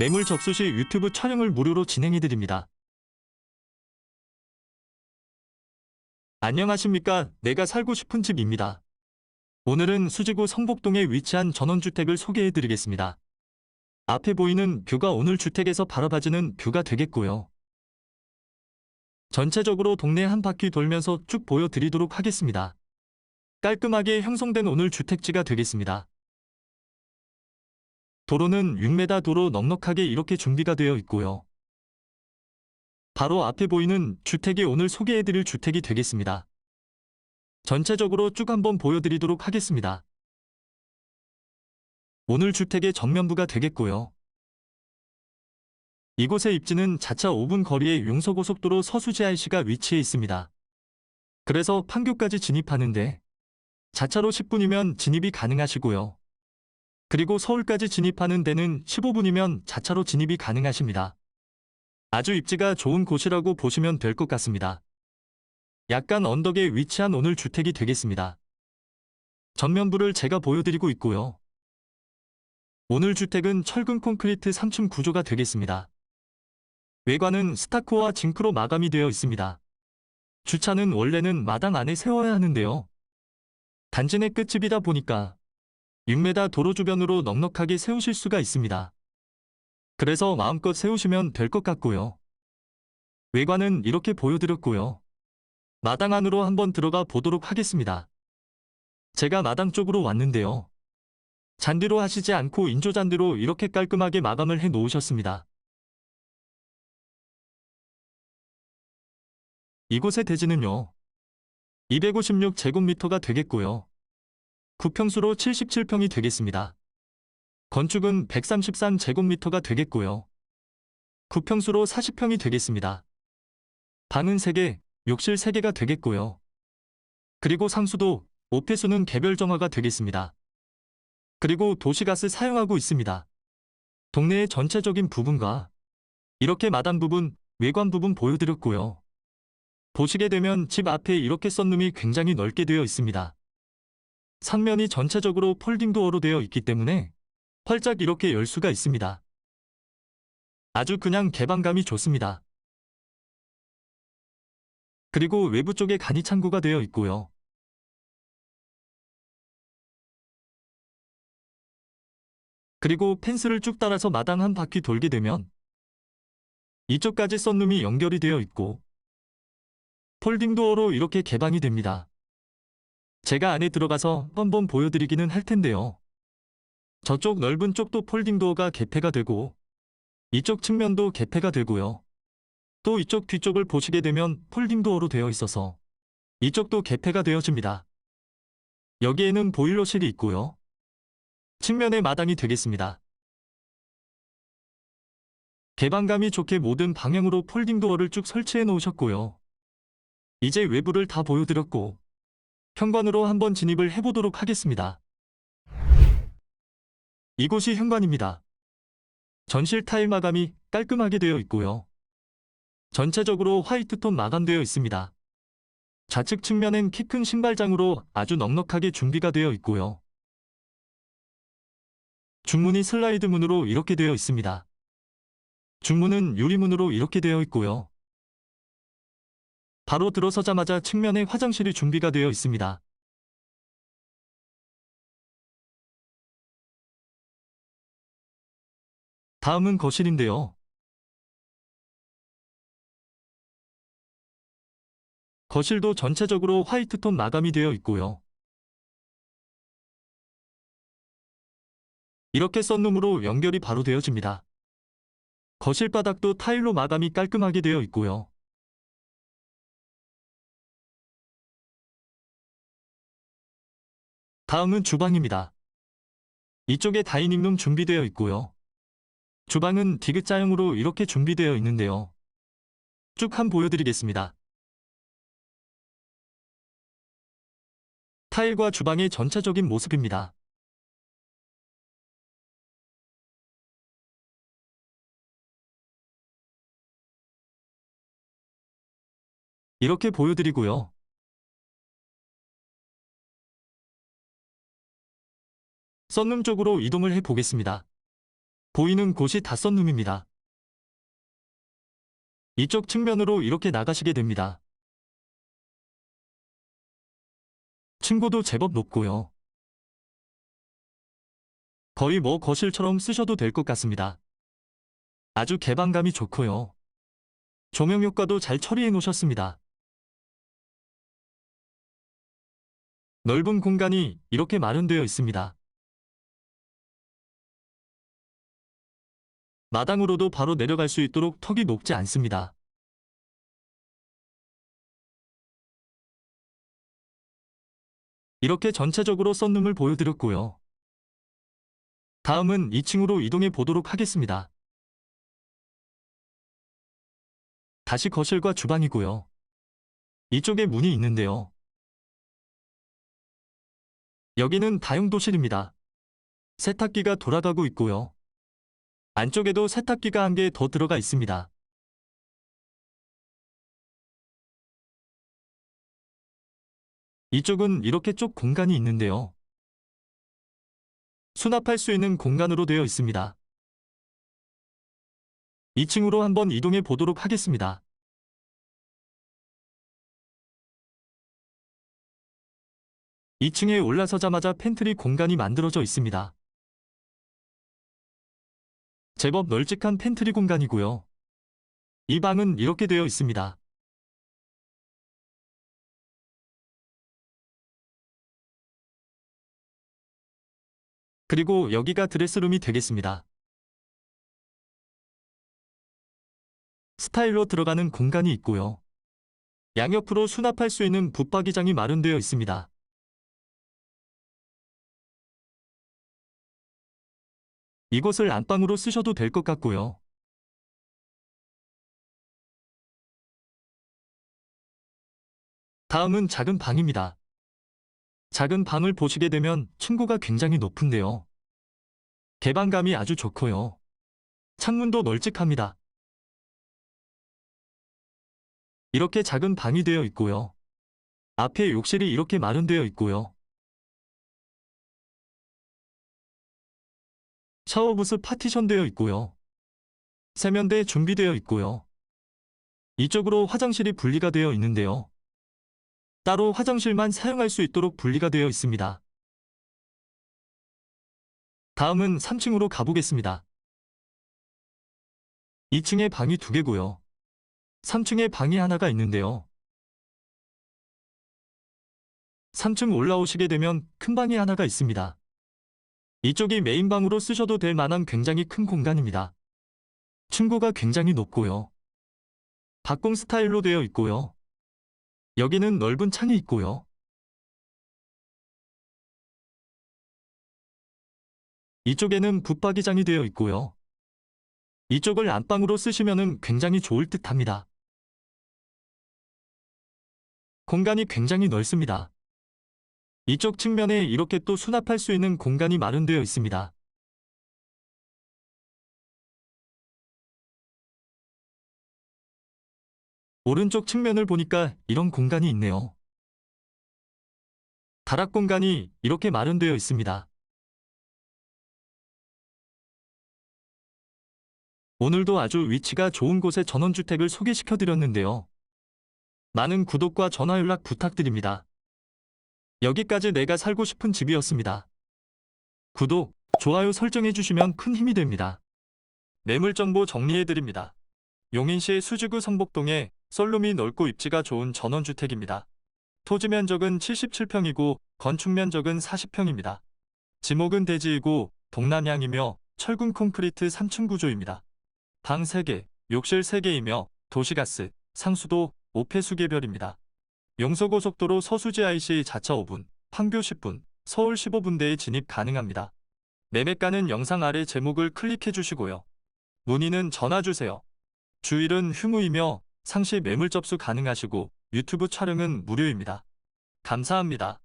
매물 접수 시 유튜브 촬영을 무료로 진행해드립니다. 안녕하십니까. 내가 살고 싶은 집입니다. 오늘은 수지구 성복동에 위치한 전원주택을 소개해드리겠습니다. 앞에 보이는 뷰가 오늘 주택에서 바라봐지는 뷰가 되겠고요. 전체적으로 동네 한 바퀴 돌면서 쭉 보여드리도록 하겠습니다. 깔끔하게 형성된 오늘 주택지가 되겠습니다. 도로는 6m 도로 넉넉하게 이렇게 준비가 되어 있고요. 바로 앞에 보이는 주택이 오늘 소개해드릴 주택이 되겠습니다. 전체적으로 쭉 한번 보여드리도록 하겠습니다. 오늘 주택의 전면부가 되겠고요. 이곳의 입지는 자차 5분 거리의 용서고속도로 서수지 IC가 위치해 있습니다. 그래서 판교까지 진입하는데 자차로 10분이면 진입이 가능하시고요. 그리고 서울까지 진입하는 데는 15분이면 자차로 진입이 가능하십니다. 아주 입지가 좋은 곳이라고 보시면 될 것 같습니다. 약간 언덕에 위치한 오늘 주택이 되겠습니다. 전면부를 제가 보여드리고 있고요. 오늘 주택은 철근 콘크리트 3층 구조가 되겠습니다. 외관은 스타코와 징크로 마감이 되어 있습니다. 주차는 원래는 마당 안에 세워야 하는데요. 단지 내 끝집이다 보니까 6m 도로 주변으로 넉넉하게 세우실 수가 있습니다. 그래서 마음껏 세우시면 될 것 같고요. 외관은 이렇게 보여드렸고요. 마당 안으로 한번 들어가 보도록 하겠습니다. 제가 마당 쪽으로 왔는데요. 잔디로 하시지 않고 인조잔디로 이렇게 깔끔하게 마감을 해 놓으셨습니다. 이곳의 대지는요. 256제곱미터가 되겠고요. 구평수로 77평이 되겠습니다. 건축은 133제곱미터가 되겠고요. 구평수로 40평이 되겠습니다. 방은 3개, 욕실 3개가 되겠고요. 그리고 상수도 오폐수는 개별 정화가 되겠습니다. 그리고 도시가스 사용하고 있습니다. 동네의 전체적인 부분과 이렇게 마당 부분, 외관 부분 보여드렸고요. 보시게 되면 집 앞에 이렇게 썬룸이 굉장히 넓게 되어 있습니다. 상면이 전체적으로 폴딩 도어로 되어 있기 때문에 활짝 이렇게 열 수가 있습니다. 아주 그냥 개방감이 좋습니다. 그리고 외부 쪽에 간이 창고가 되어 있고요. 그리고 펜스를 쭉 따라서 마당 한 바퀴 돌게 되면 이쪽까지 썬룸이 연결이 되어 있고 폴딩 도어로 이렇게 개방이 됩니다. 제가 안에 들어가서 한번 보여드리기는 할 텐데요. 저쪽 넓은 쪽도 폴딩 도어가 개폐가 되고 이쪽 측면도 개폐가 되고요. 또 이쪽 뒤쪽을 보시게 되면 폴딩 도어로 되어 있어서 이쪽도 개폐가 되어집니다. 여기에는 보일러실이 있고요. 측면에 마당이 되겠습니다. 개방감이 좋게 모든 방향으로 폴딩 도어를 쭉 설치해 놓으셨고요. 이제 외부를 다 보여드렸고 현관으로 한번 진입을 해보도록 하겠습니다. 이곳이 현관입니다. 전실 타일 마감이 깔끔하게 되어 있고요. 전체적으로 화이트톤 마감되어 있습니다. 좌측 측면엔 키 큰 신발장으로 아주 넉넉하게 준비가 되어 있고요. 중문이 슬라이드 문으로 이렇게 되어 있습니다. 중문은 유리문으로 이렇게 되어 있고요. 바로 들어서자마자 측면에 화장실이 준비가 되어 있습니다. 다음은 거실인데요. 거실도 전체적으로 화이트톤 마감이 되어 있고요. 이렇게 썬룸으로 연결이 바로 되어집니다. 거실 바닥도 타일로 마감이 깔끔하게 되어 있고요. 다음은 주방입니다. 이쪽에 다이닝룸 준비되어 있고요. 주방은 디귿자형으로 이렇게 준비되어 있는데요. 쭉 한 보여드리겠습니다. 타일과 주방의 전체적인 모습입니다. 이렇게 보여드리고요. 썬룸 쪽으로 이동을 해 보겠습니다. 보이는 곳이 다 썬룸입니다. 이쪽 측면으로 이렇게 나가시게 됩니다. 층고도 제법 높고요. 거의 뭐 거실처럼 쓰셔도 될 것 같습니다. 아주 개방감이 좋고요. 조명 효과도 잘 처리해 놓으셨습니다. 넓은 공간이 이렇게 마련되어 있습니다. 마당으로도 바로 내려갈 수 있도록 턱이 높지 않습니다. 이렇게 전체적으로 썬룸을 보여드렸고요. 다음은 2층으로 이동해 보도록 하겠습니다. 다시 거실과 주방이고요. 이쪽에 문이 있는데요. 여기는 다용도실입니다. 세탁기가 돌아가고 있고요. 안쪽에도 세탁기가 한 개 더 들어가 있습니다. 이쪽은 이렇게 쪽 공간이 있는데요. 수납할 수 있는 공간으로 되어 있습니다. 2층으로 한번 이동해 보도록 하겠습니다. 이층에 올라서자마자 팬트리 공간이 만들어져 있습니다. 제법 널찍한 팬트리 공간이고요. 이 방은 이렇게 되어 있습니다. 그리고 여기가 드레스룸이 되겠습니다. 스타일로 들어가는 공간이 있고요. 양옆으로 수납할 수 있는 붙박이장이 마련되어 있습니다. 이곳을 안방으로 쓰셔도 될 것 같고요. 다음은 작은 방입니다. 작은 방을 보시게 되면 층고가 굉장히 높은데요. 개방감이 아주 좋고요. 창문도 널찍합니다. 이렇게 작은 방이 되어 있고요. 앞에 욕실이 이렇게 마련되어 있고요. 샤워부스 파티션되어 있고요. 세면대 준비되어 있고요. 이쪽으로 화장실이 분리가 되어 있는데요. 따로 화장실만 사용할 수 있도록 분리가 되어 있습니다. 다음은 3층으로 가보겠습니다. 2층에 방이 두 개고요. 3층에 방이 하나가 있는데요. 3층 올라오시게 되면 큰 방이 하나가 있습니다. 이쪽이 메인방으로 쓰셔도 될 만한 굉장히 큰 공간입니다. 층고가 굉장히 높고요. 박공 스타일로 되어 있고요. 여기는 넓은 창이 있고요. 이쪽에는 붙박이장이 되어 있고요. 이쪽을 안방으로 쓰시면 굉장히 좋을 듯 합니다. 공간이 굉장히 넓습니다. 이쪽 측면에 이렇게 또 수납할 수 있는 공간이 마련되어 있습니다. 오른쪽 측면을 보니까 이런 공간이 있네요. 다락 공간이 이렇게 마련되어 있습니다. 오늘도 아주 위치가 좋은 곳의 전원주택을 소개시켜 드렸는데요. 많은 구독과 전화 연락 부탁드립니다. 여기까지 내가 살고 싶은 집이었습니다. 구독, 좋아요 설정해 주시면 큰 힘이 됩니다. 매물 정보 정리해 드립니다. 용인시 수지구 성복동에 썰룸이 넓고 입지가 좋은 전원주택입니다. 토지 면적은 77평이고 건축 면적은 40평입니다. 지목은 대지이고 동남향이며 철근 콘크리트 3층 구조입니다. 방 3개, 욕실 3개이며 도시가스, 상수도, 오폐수 개별입니다. 용서고속도로 서수지 IC 자차 5분, 판교 10분, 서울 15분대에 진입 가능합니다. 매매가는 영상 아래 제목을 클릭해 주시고요. 문의는 전화 주세요. 주일은 휴무이며 상시 매물 접수 가능하시고 유튜브 촬영은 무료입니다. 감사합니다.